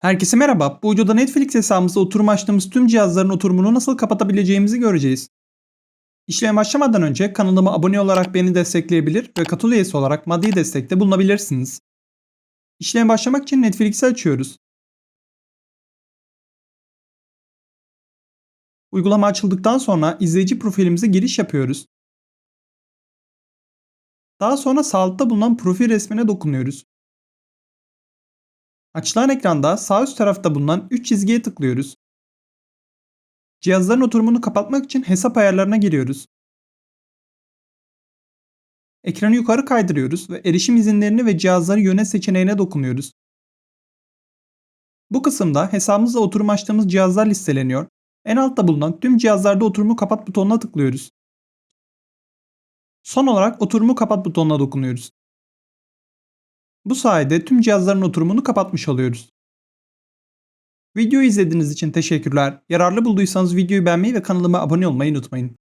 Herkese merhaba. Bu videoda Netflix hesabımızda oturum açtığımız tüm cihazların oturumunu nasıl kapatabileceğimizi göreceğiz. İşleme başlamadan önce kanalıma abone olarak beni destekleyebilir ve katıl üyesi olarak maddi destekte bulunabilirsiniz. İşleme başlamak için Netflix'i açıyoruz. Uygulama açıldıktan sonra izleyici profilimize giriş yapıyoruz. Daha sonra sağ altta bulunan profil resmine dokunuyoruz. Açılan ekranda sağ üst tarafta bulunan 3 çizgiye tıklıyoruz. Cihazların oturumunu kapatmak için hesap ayarlarına giriyoruz. Ekranı yukarı kaydırıyoruz ve erişim izinlerini ve cihazları yönet seçeneğine dokunuyoruz. Bu kısımda hesabımızla oturum açtığımız cihazlar listeleniyor. En altta bulunan tüm cihazlarda oturumu kapat butonuna tıklıyoruz. Son olarak oturumu kapat butonuna dokunuyoruz. Bu sayede tüm cihazların oturumunu kapatmış oluyoruz. Videoyu izlediğiniz için teşekkürler. Yararlı bulduysanız videoyu beğenmeyi ve kanalıma abone olmayı unutmayın.